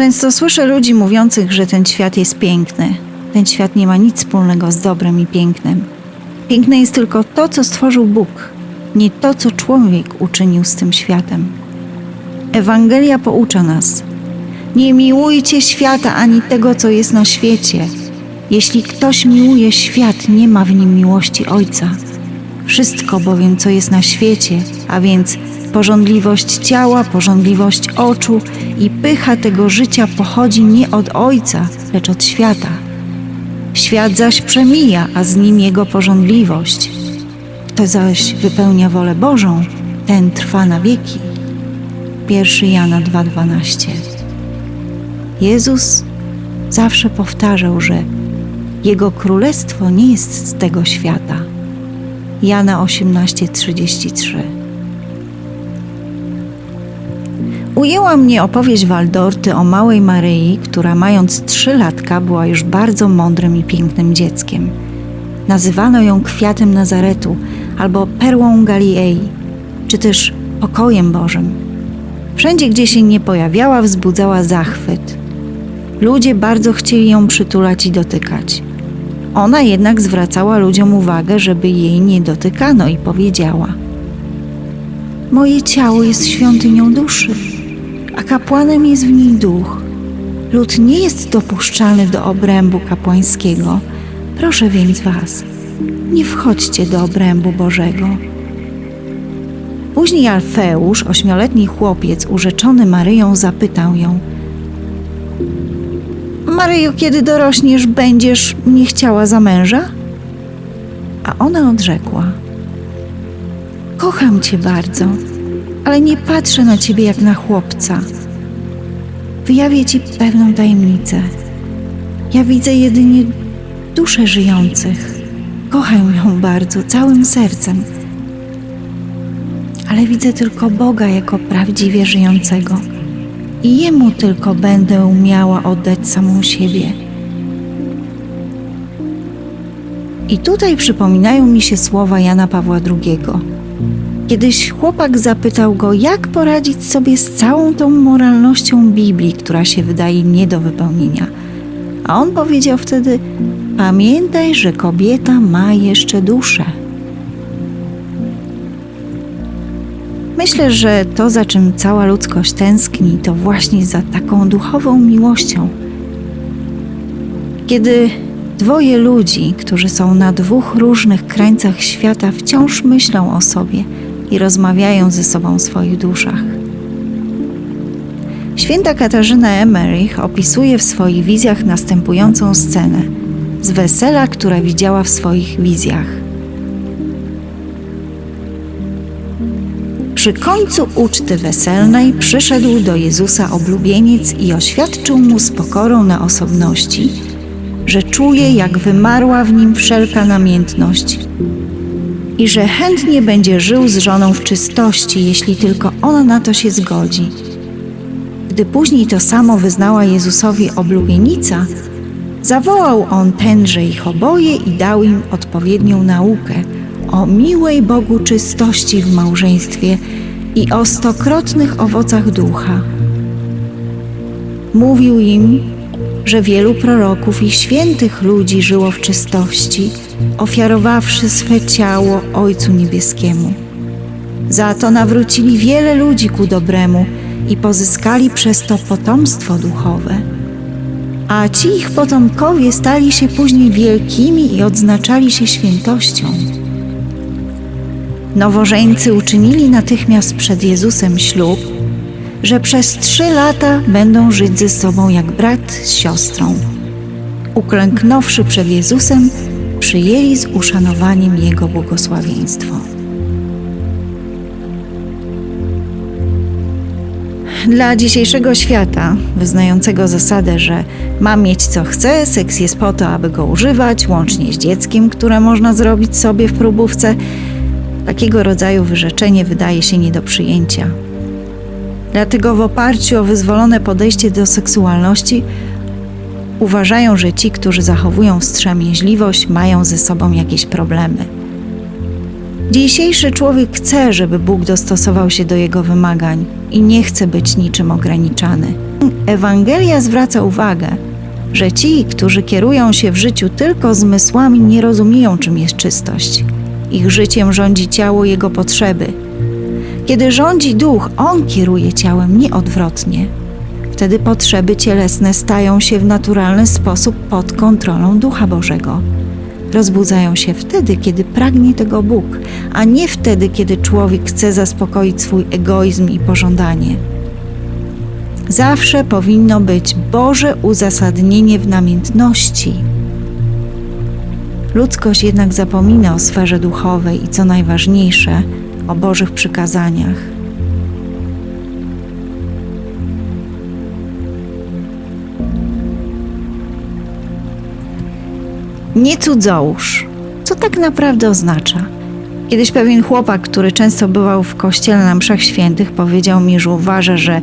Często słyszę ludzi mówiących, że ten świat jest piękny. Ten świat nie ma nic wspólnego z dobrem i pięknem. Piękne jest tylko to, co stworzył Bóg, nie to, co człowiek uczynił z tym światem. Ewangelia poucza nas: Nie miłujcie świata ani tego, co jest na świecie. Jeśli ktoś miłuje świat, nie ma w nim miłości Ojca. Wszystko bowiem, co jest na świecie, a więc pożądliwość ciała, pożądliwość oczu i pycha tego życia pochodzi nie od Ojca, lecz od świata. Świat zaś przemija, a z nim jego pożądliwość. Kto zaś wypełnia wolę Bożą, ten trwa na wieki. 1 Jana 2,12 Jezus zawsze powtarzał, że Jego królestwo nie jest z tego świata. Jana 18:33 Ujęła mnie opowieść Waldorty o małej Maryi, która mając trzy latka była już bardzo mądrym i pięknym dzieckiem. Nazywano ją kwiatem Nazaretu albo perłą Galilei, czy też pokojem Bożym. Wszędzie, gdzie się nie pojawiała, wzbudzała zachwyt. Ludzie bardzo chcieli ją przytulać i dotykać. Ona jednak zwracała ludziom uwagę, żeby jej nie dotykano i powiedziała: Moje ciało jest świątynią duszy, a kapłanem jest w niej duch. Lud nie jest dopuszczalny do obrębu kapłańskiego. Proszę więc was, nie wchodźcie do obrębu Bożego. Później Alfeusz, ośmioletni chłopiec urzeczony Maryją, zapytał ją: Maryjo, kiedy dorośniesz, będziesz mnie chciała za męża? A ona odrzekła: Kocham cię bardzo, ale nie patrzę na ciebie jak na chłopca. Wyjawię ci pewną tajemnicę. Ja widzę jedynie dusze żyjących. Kocham ją bardzo, całym sercem. Ale widzę tylko Boga jako prawdziwie żyjącego i Jemu tylko będę umiała oddać samą siebie. I tutaj przypominają mi się słowa Jana Pawła II. Kiedyś chłopak zapytał go, jak poradzić sobie z całą tą moralnością Biblii, która się wydaje nie do wypełnienia. A on powiedział wtedy: Pamiętaj, że kobieta ma jeszcze duszę. Myślę, że to, za czym cała ludzkość tęskni, to właśnie za taką duchową miłością. Kiedy dwoje ludzi, którzy są na dwóch różnych krańcach świata, wciąż myślą o sobie i rozmawiają ze sobą w swoich duszach. Święta Katarzyna Emmerich opisuje w swoich wizjach następującą scenę z wesela, które widziała w swoich wizjach. Przy końcu uczty weselnej przyszedł do Jezusa oblubieniec i oświadczył mu z pokorą na osobności, że czuje, jak wymarła w nim wszelka namiętność i że chętnie będzie żył z żoną w czystości, jeśli tylko ona na to się zgodzi. Gdy później to samo wyznała Jezusowi oblubienica, zawołał on tenże ich oboje i dał im odpowiednią naukę o miłej Bogu czystości w małżeństwie i o stokrotnych owocach ducha. Mówił im, że wielu proroków i świętych ludzi żyło w czystości, ofiarowawszy swe ciało Ojcu Niebieskiemu. Za to nawrócili wiele ludzi ku dobremu i pozyskali przez to potomstwo duchowe. A ci ich potomkowie stali się później wielkimi i odznaczali się świętością. Nowożeńcy uczynili natychmiast przed Jezusem ślub, że przez trzy lata będą żyć ze sobą jak brat z siostrą. Uklęknąwszy przed Jezusem, przyjęli z uszanowaniem Jego błogosławieństwo. Dla dzisiejszego świata, wyznającego zasadę, że ma mieć co chce, seks jest po to, aby go używać, łącznie z dzieckiem, które można zrobić sobie w próbówce, takiego rodzaju wyrzeczenie wydaje się nie do przyjęcia. Dlatego w oparciu o wyzwolone podejście do seksualności uważają, że ci, którzy zachowują wstrzemięźliwość, mają ze sobą jakieś problemy. Dzisiejszy człowiek chce, żeby Bóg dostosował się do jego wymagań i nie chce być niczym ograniczany. Ewangelia zwraca uwagę, że ci, którzy kierują się w życiu tylko zmysłami, nie rozumieją, czym jest czystość. Ich życiem rządzi ciało jego potrzeby. Kiedy rządzi duch, on kieruje ciałem, nie odwrotnie. Wtedy potrzeby cielesne stają się w naturalny sposób pod kontrolą Ducha Bożego. Rozbudzają się wtedy, kiedy pragnie tego Bóg, a nie wtedy, kiedy człowiek chce zaspokoić swój egoizm i pożądanie. Zawsze powinno być Boże uzasadnienie w namiętności. Ludzkość jednak zapomina o sferze duchowej i co najważniejsze, o Bożych przykazaniach. Nie cudzołóż. Co tak naprawdę oznacza? Kiedyś pewien chłopak, który często bywał w kościele na mszach świętych, powiedział mi, że uważa, że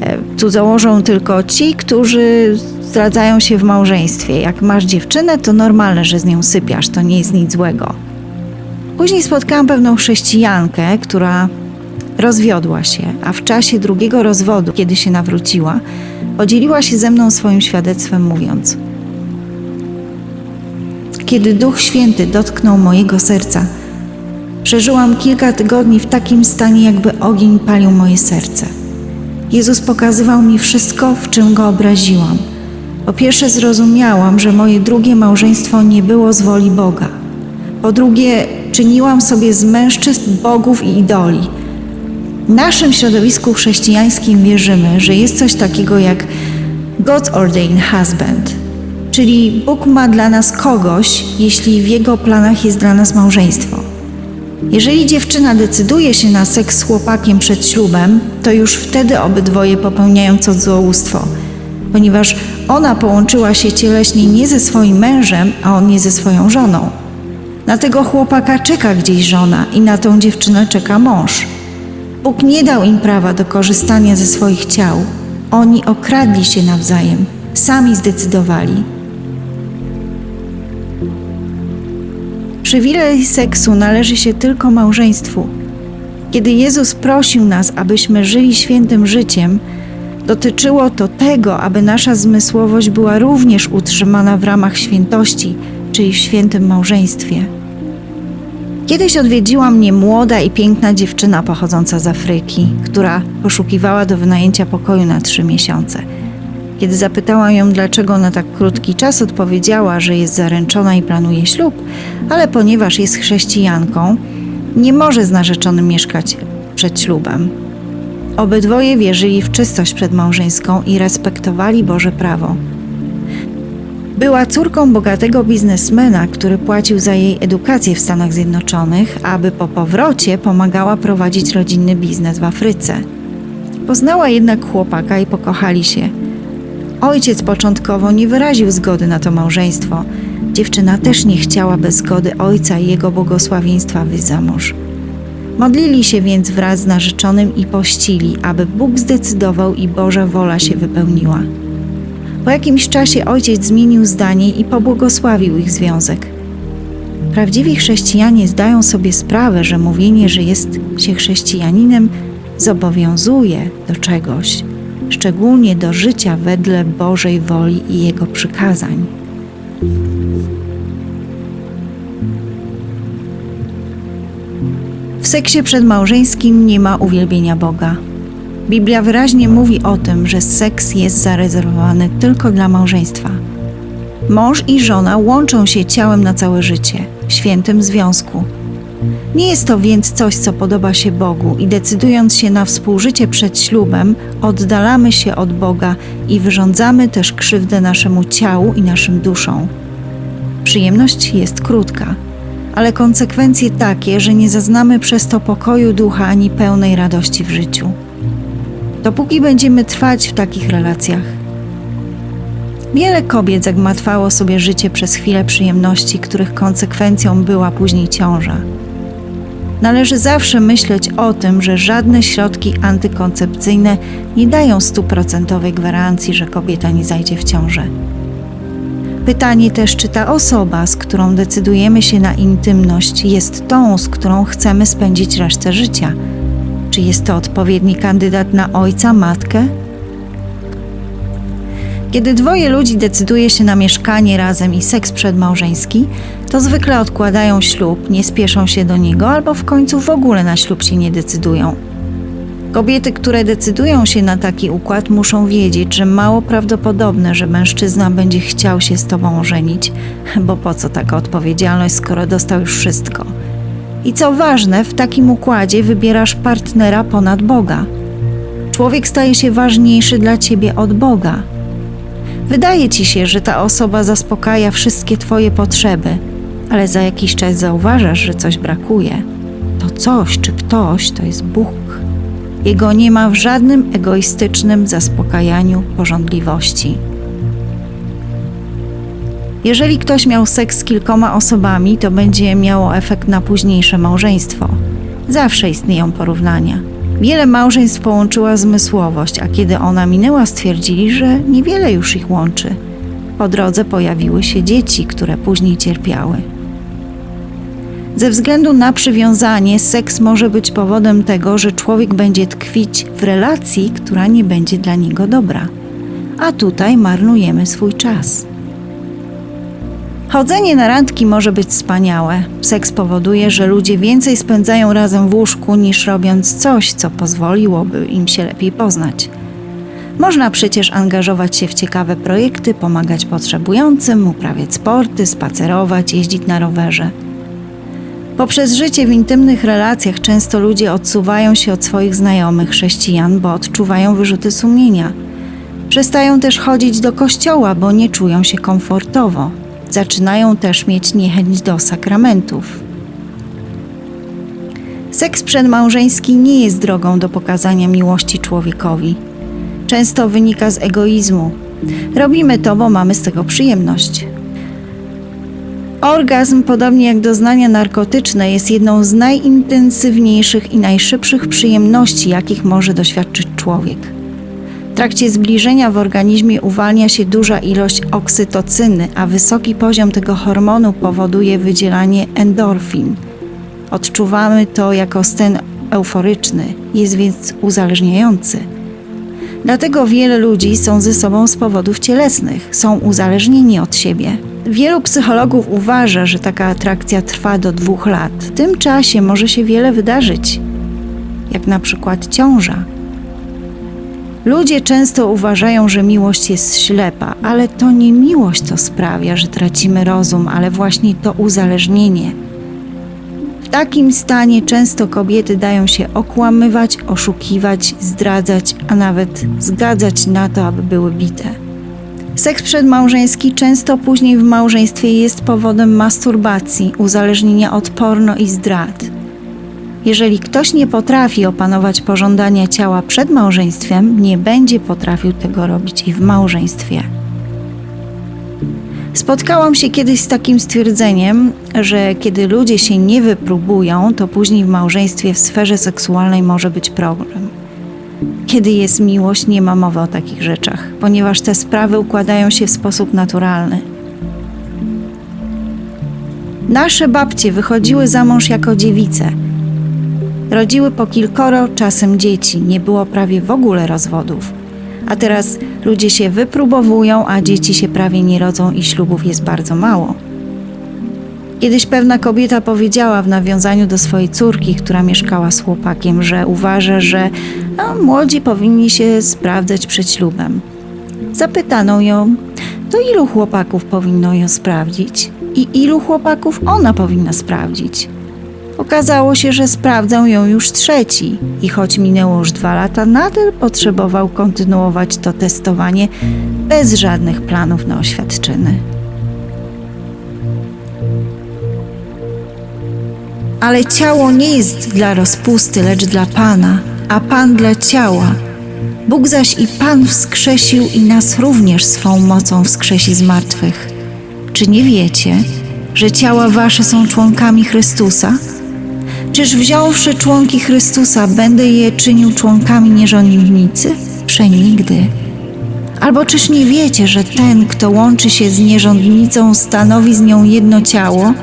e, cudzołożą tylko ci, którzy zdradzają się w małżeństwie. Jak masz dziewczynę, to normalne, że z nią sypiasz, to nie jest nic złego. Później spotkałam pewną chrześcijankę, która rozwiodła się, a w czasie drugiego rozwodu, kiedy się nawróciła, podzieliła się ze mną swoim świadectwem, mówiąc: Kiedy Duch Święty dotknął mojego serca, przeżyłam kilka tygodni w takim stanie, jakby ogień palił moje serce. Jezus pokazywał mi wszystko, w czym go obraziłam. Po pierwsze, zrozumiałam, że moje drugie małżeństwo nie było z woli Boga. Po drugie, czyniłam sobie z mężczyzn bogów i idoli. W naszym środowisku chrześcijańskim wierzymy, że jest coś takiego jak God's ordained husband, czyli Bóg ma dla nas kogoś, jeśli w Jego planach jest dla nas małżeństwo. Jeżeli dziewczyna decyduje się na seks z chłopakiem przed ślubem, to już wtedy obydwoje popełniają cudzołóstwo, ponieważ ona połączyła się cieleśnie nie ze swoim mężem, a on nie ze swoją żoną. Na tego chłopaka czeka gdzieś żona i na tą dziewczynę czeka mąż. Bóg nie dał im prawa do korzystania ze swoich ciał. Oni okradli się nawzajem, sami zdecydowali. Przywilej seksu należy się tylko małżeństwu. Kiedy Jezus prosił nas, abyśmy żyli świętym życiem, dotyczyło to tego, aby nasza zmysłowość była również utrzymana w ramach świętości, czyli w świętym małżeństwie. Kiedyś odwiedziła mnie młoda i piękna dziewczyna pochodząca z Afryki, która poszukiwała do wynajęcia pokoju na trzy miesiące. Kiedy zapytałam ją, dlaczego na tak krótki czas, odpowiedziała, że jest zaręczona i planuje ślub, ale ponieważ jest chrześcijanką, nie może z narzeczonym mieszkać przed ślubem. Obydwoje wierzyli w czystość przedmałżeńską i respektowali Boże prawo. Była córką bogatego biznesmena, który płacił za jej edukację w Stanach Zjednoczonych, aby po powrocie pomagała prowadzić rodzinny biznes w Afryce. Poznała jednak chłopaka i pokochali się. Ojciec początkowo nie wyraził zgody na to małżeństwo. Dziewczyna też nie chciała bez zgody ojca i jego błogosławieństwa wyjść za mąż. Modlili się więc wraz z narzeczonym i pościli, aby Bóg zdecydował i Boża wola się wypełniła. Po jakimś czasie ojciec zmienił zdanie i pobłogosławił ich związek. Prawdziwi chrześcijanie zdają sobie sprawę, że mówienie, że jest się chrześcijaninem, zobowiązuje do czegoś, szczególnie do życia wedle Bożej woli i Jego przykazań. W seksie przedmałżeńskim nie ma uwielbienia Boga. Biblia wyraźnie mówi o tym, że seks jest zarezerwowany tylko dla małżeństwa. Mąż i żona łączą się ciałem na całe życie, w świętym związku. Nie jest to więc coś, co podoba się Bogu, i decydując się na współżycie przed ślubem, oddalamy się od Boga i wyrządzamy też krzywdę naszemu ciału i naszym duszom. Przyjemność jest krótka, ale konsekwencje takie, że nie zaznamy przez to pokoju ducha ani pełnej radości w życiu. Dopóki będziemy trwać w takich relacjach, wiele kobiet zagmatwało sobie życie przez chwilę przyjemności, których konsekwencją była później ciąża. Należy zawsze myśleć o tym, że żadne środki antykoncepcyjne nie dają stuprocentowej gwarancji, że kobieta nie zajdzie w ciążę. Pytanie też, czy ta osoba, z którą decydujemy się na intymność, jest tą, z którą chcemy spędzić resztę życia. Czy jest to odpowiedni kandydat na ojca, matkę? Kiedy dwoje ludzi decyduje się na mieszkanie razem i seks przedmałżeński, to zwykle odkładają ślub, nie spieszą się do niego albo w końcu w ogóle na ślub się nie decydują. Kobiety, które decydują się na taki układ, muszą wiedzieć, że mało prawdopodobne, że mężczyzna będzie chciał się z tobą ożenić, bo po co taka odpowiedzialność, skoro dostał już wszystko. I co ważne, w takim układzie wybierasz partnera ponad Boga. Człowiek staje się ważniejszy dla ciebie od Boga. Wydaje ci się, że ta osoba zaspokaja wszystkie twoje potrzeby, ale za jakiś czas zauważasz, że coś brakuje. To coś czy ktoś to jest Bóg. Jego nie ma w żadnym egoistycznym zaspokajaniu pożądliwości. Jeżeli ktoś miał seks z kilkoma osobami, to będzie miało efekt na późniejsze małżeństwo. Zawsze istnieją porównania. Wiele małżeństw połączyła zmysłowość, a kiedy ona minęła, stwierdzili, że niewiele już ich łączy. Po drodze pojawiły się dzieci, które później cierpiały. Ze względu na przywiązanie, seks może być powodem tego, że człowiek będzie tkwić w relacji, która nie będzie dla niego dobra. A tutaj marnujemy swój czas. Chodzenie na randki może być wspaniałe. Seks powoduje, że ludzie więcej spędzają razem w łóżku niż robiąc coś, co pozwoliłoby im się lepiej poznać. Można przecież angażować się w ciekawe projekty, pomagać potrzebującym, uprawiać sporty, spacerować, jeździć na rowerze. Poprzez życie w intymnych relacjach często ludzie odsuwają się od swoich znajomych chrześcijan, bo odczuwają wyrzuty sumienia. Przestają też chodzić do kościoła, bo nie czują się komfortowo. Zaczynają też mieć niechęć do sakramentów. Seks przedmałżeński nie jest drogą do pokazania miłości człowiekowi. Często wynika z egoizmu. Robimy to, bo mamy z tego przyjemność. Orgazm, podobnie jak doznania narkotyczne, jest jedną z najintensywniejszych i najszybszych przyjemności, jakich może doświadczyć człowiek. W trakcie zbliżenia w organizmie uwalnia się duża ilość oksytocyny, a wysoki poziom tego hormonu powoduje wydzielanie endorfin. Odczuwamy to jako stan euforyczny, jest więc uzależniający. Dlatego wiele ludzi są ze sobą z powodów cielesnych, są uzależnieni od siebie. Wielu psychologów uważa, że taka atrakcja trwa do dwóch lat. W tym czasie może się wiele wydarzyć, jak na przykład ciąża. Ludzie często uważają, że miłość jest ślepa, ale to nie miłość to sprawia, że tracimy rozum, ale właśnie to uzależnienie. W takim stanie często kobiety dają się okłamywać, oszukiwać, zdradzać, a nawet zgadzać na to, aby były bite. Seks przedmałżeński często później w małżeństwie jest powodem masturbacji, uzależnienia od porno i zdrad. Jeżeli ktoś nie potrafi opanować pożądania ciała przed małżeństwem, nie będzie potrafił tego robić i w małżeństwie. Spotkałam się kiedyś z takim stwierdzeniem, że kiedy ludzie się nie wypróbują, to później w małżeństwie w sferze seksualnej może być problem. Kiedy jest miłość, nie ma mowy o takich rzeczach, ponieważ te sprawy układają się w sposób naturalny. Nasze babcie wychodziły za mąż jako dziewice. Rodziły po kilkoro czasem dzieci, nie było prawie w ogóle rozwodów. A teraz ludzie się wypróbowują, a dzieci się prawie nie rodzą i ślubów jest bardzo mało. Kiedyś pewna kobieta powiedziała w nawiązaniu do swojej córki, która mieszkała z chłopakiem, że uważa, że no, młodzi powinni się sprawdzać przed ślubem. Zapytano ją, to ilu chłopaków powinno ją sprawdzić i ilu chłopaków ona powinna sprawdzić. Okazało się, że sprawdzał ją już trzeci i choć minęło już dwa lata, nadal potrzebował kontynuować to testowanie bez żadnych planów na oświadczyny. Ale ciało nie jest dla rozpusty, lecz dla Pana, a Pan dla ciała. Bóg zaś i Pan wskrzesił i nas również swą mocą wskrzesi z martwych. Czy nie wiecie, że ciała wasze są członkami Chrystusa? Czyż wziąwszy członki Chrystusa, będę je czynił członkami nierządnicy? Przenigdy. Albo czyż nie wiecie, że ten, kto łączy się z nierządnicą, stanowi z nią jedno ciało?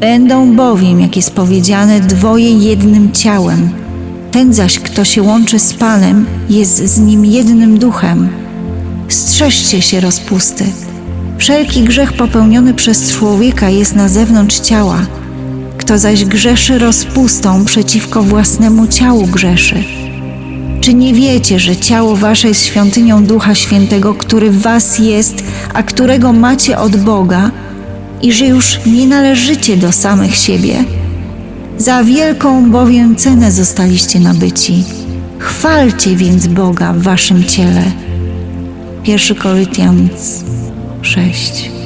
Będą bowiem, jak jest powiedziane, dwoje jednym ciałem. Ten zaś, kto się łączy z Panem, jest z nim jednym duchem. Strzeżcie się rozpusty. Wszelki grzech popełniony przez człowieka jest na zewnątrz ciała. Kto zaś grzeszy rozpustą przeciwko własnemu ciału grzeszy. Czy nie wiecie, że ciało wasze jest świątynią Ducha Świętego, który w was jest, a którego macie od Boga, i że już nie należycie do samych siebie? Za wielką bowiem cenę zostaliście nabyci. Chwalcie więc Boga w waszym ciele. 1 Koryntian 6